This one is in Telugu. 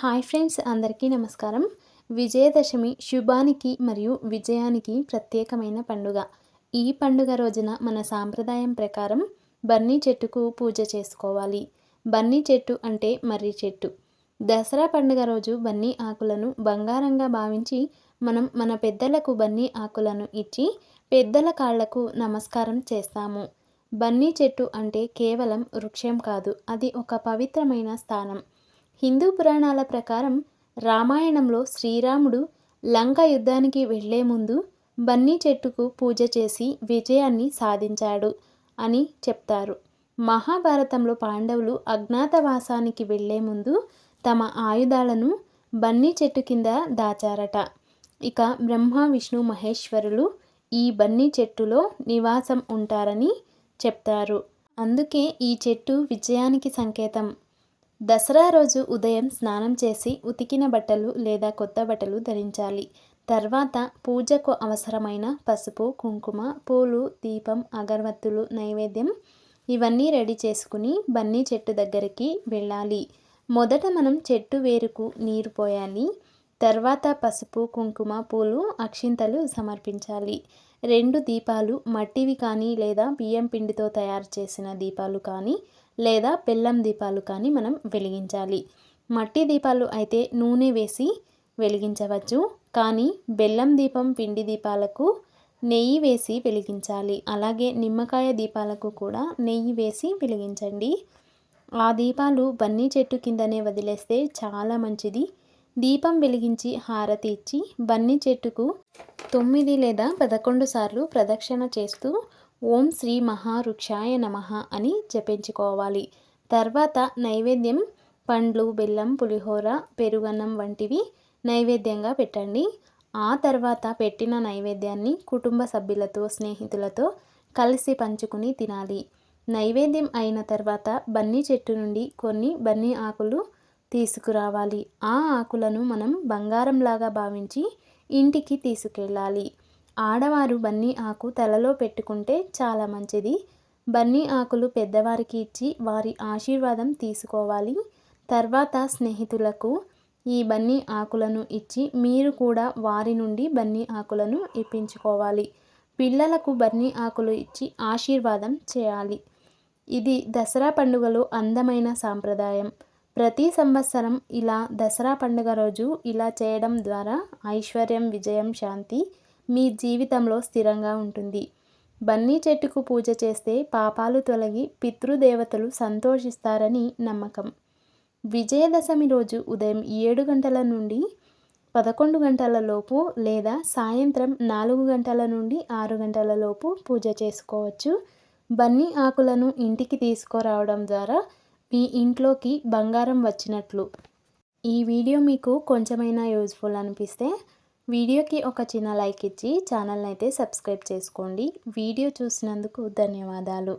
హాయ్ ఫ్రెండ్స్ అందరికీ నమస్కారం. విజయదశమి శుభానికి మరియు విజయానికి ప్రత్యేకమైన పండుగ. ఈ పండుగ రోజున మన సాంప్రదాయం ప్రకారం బన్నీ చెట్టుకు పూజ చేసుకోవాలి. బన్నీ చెట్టు అంటే మర్రి చెట్టు. దసరా పండుగ రోజు బన్నీ ఆకులను బంగారంగా భావించి మనం మన పెద్దలకు బన్నీ ఆకులను ఇచ్చి పెద్దల కాళ్ళకు నమస్కారం చేస్తాము. బన్నీ చెట్టు అంటే కేవలం వృక్షం కాదు అది ఒక పవిత్రమైన స్థానం. హిందూ పురాణాల ప్రకారం రామాయణంలో శ్రీరాముడు లంక యుద్ధానికి వెళ్ళే ముందు బన్నీ చెట్టుకు పూజ చేసి విజయాన్ని సాధించాడు అని చెప్తారు. మహాభారతంలో పాండవులు అజ్ఞాతవాసానికి వెళ్ళే ముందు తమ ఆయుధాలను బన్నీ చెట్టు కింద దాచారట. ఇక బ్రహ్మ విష్ణు మహేశ్వరులు ఈ బన్నీ చెట్టులో నివాసం ఉంటారని చెప్తారు. అందుకే ఈ చెట్టు విజయానికి సంకేతం. దసరా రోజు ఉదయం స్నానం చేసి ఉతికిన బట్టలు లేదా కొత్త బట్టలు ధరించాలి. తర్వాత పూజకు అవసరమైన పసుపు కుంకుమ పూలు దీపం అగరవత్తులు నైవేద్యం ఇవన్నీ రెడీ చేసుకుని బన్నీ చెట్టు దగ్గరికి వెళ్ళాలి. మొదట మనం చెట్టు వేరుకు నీరు పోయాలి. తర్వాత పసుపు కుంకుమ పూలు అక్షింతలు సమర్పించాలి. రెండు దీపాలు మట్టివి కానీ లేదా బియ్యం పిండితో తయారు చేసిన దీపాలు కానీ లేదా బెల్లం దీపాలు కానీ మనం వెలిగించాలి. మట్టి దీపాలు అయితే నూనె వేసి వెలిగించవచ్చు. కానీ బెల్లం దీపం పిండి దీపాలకు నెయ్యి వేసి వెలిగించాలి. అలాగే నిమ్మకాయ దీపాలకు కూడా నెయ్యి వేసి వెలిగించండి. ఆ దీపాలు బన్నీ చెట్టు కిందనే వదిలేస్తే చాలా మంచిది. దీపం వెలిగించి హారతి ఇచ్చి బన్నీ చెట్టుకు తొమ్మిది లేదా పదకొండు సార్లు ప్రదక్షిణ చేస్తూ ఓం శ్రీ మహారుక్షాయ నమ అని జపించుకోవాలి. తర్వాత నైవేద్యం పండ్లు బెల్లం పులిహోర పెరుగన్నం వంటివి నైవేద్యంగా పెట్టండి. ఆ తర్వాత పెట్టిన నైవేద్యాన్ని కుటుంబ సభ్యులతో స్నేహితులతో కలిసి పంచుకుని తినాలి. నైవేద్యం అయిన తర్వాత బన్నీ చెట్టు నుండి కొన్ని బన్నీ ఆకులు తీసుకురావాలి. ఆ ఆకులను మనం బంగారంలాగా భావించి ఇంటికి తీసుకెళ్ళాలి. ఆడవారు బన్నీ ఆకు తలలో పెట్టుకుంటే చాలా మంచిది. బన్నీ ఆకులు పెద్దవారికి ఇచ్చి వారి ఆశీర్వాదం తీసుకోవాలి. తర్వాత స్నేహితులకు ఈ బన్నీ ఆకులను ఇచ్చి మీరు కూడా వారి నుండి బన్నీ ఆకులను ఇప్పించుకోవాలి. పిల్లలకు బన్నీ ఆకులు ఇచ్చి ఆశీర్వాదం చేయాలి. ఇది దసరా పండుగలో అందమైన సాంప్రదాయం. ప్రతి సంవత్సరం ఇలా దసరా పండుగ రోజు ఇలా చేయడం ద్వారా ఐశ్వర్యం విజయం శాంతి మీ జీవితంలో స్థిరంగా ఉంటుంది. బన్నీ చెట్టుకు పూజ చేస్తే పాపాలు తొలగి పితృదేవతలు సంతోషిస్తారని నమ్మకం. విజయదశమి రోజు ఉదయం ఏడు గంటల నుండి పదకొండు గంటల లోపు లేదా సాయంత్రం నాలుగు గంటల నుండి ఆరు గంటల లోపు పూజ చేసుకోవచ్చు. బన్నీ ఆకులను ఇంటికి తీసుకురావడం ద్వారా మీ ఇంట్లోకి బంగారం వచ్చినట్లు. ఈ వీడియో మీకు కొంచెమైనా యూజ్ఫుల్ అనిపిస్తే వీడియోకి ఒక చిన్న లైక్ ఇచ్చి ఛానల్ని అయితే సబ్స్క్రైబ్ చేసుకోండి. వీడియో చూసినందుకు ధన్యవాదాలు.